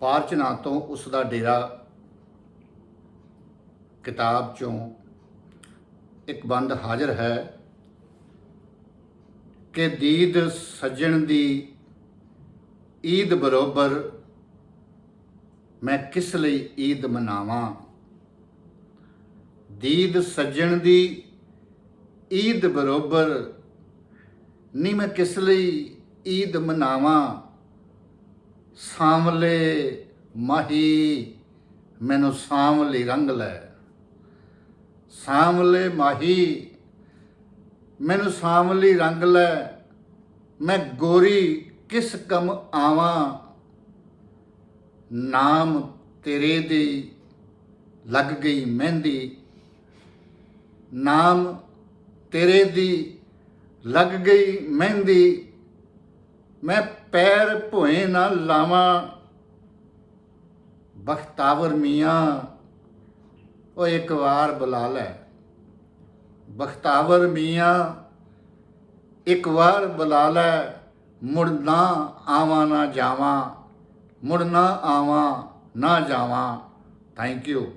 ਪਾਰਚਨਾ ਤੋਂ ਉਸ ਦਾ ਡੇਰਾ ਕਿਤਾਬ ਚੋਂ ਇੱਕ ਬੰਦ ਹਾਜ਼ਰ ਹੈ ਕਿ ਦੀਦ ਸੱਜਣ ਦੀ ਈਦ ਬਰੋਬਰ ਮੈਂ ਕਿਸ ਲਈ ਈਦ ਮਨਾਵਾਂ? ਦੀਦ ਸੱਜਣ ਦੀ ਈਦ ਬਰੋਬਰ ਨਹੀਂ ਮੈਂ ਕਿਸ ਲਈ ਈਦ ਮਨਾਵਾਂ? ਸਾਂਵਲੇ ਮਾਹੀ, ਮੈਨੂੰ ਸਾਂਵਲੀ ਰੰਗ ਲੈ। ਸਾਂਵਲੇ ਮਾਹੀ, ਮੈਨੂੰ ਸਾਂਵਲੀ ਰੰਗ ਲੈ। ਮੈਂ ਗੋਰੀ ਕਿਸ ਕੰਮ ਆਵਾਂ? ਨਾਮ ਤੇਰੇ ਦੀ ਲੱਗ ਗਈ ਮਹਿੰਦੀ। ਨਾਮ ਤੇਰੇ ਦੀ ਲੱਗ ਗਈ ਮਹਿੰਦੀ। ਮੈਂ ਪੈਰ ਭੋਏ ਨਾ ਲਾਵਾਂ। ਬਖਤਾਵਰ ਮੀਆਂ, ਉਹ ਇੱਕ ਵਾਰ ਬੁਲਾ ਲੈ। ਬਖਤਾਵਰ ਮੀਆਂ, ਇੱਕ ਵਾਰ ਬੁਲਾ ਲੈ। ਮੁੜ ਨਾ ਆਵਾਂ, ਨਾ ਜਾਵਾਂ। ਮੁੜ ਨਾ ਆਵਾਂ, ਨਾ ਜਾਵਾਂ। Thank you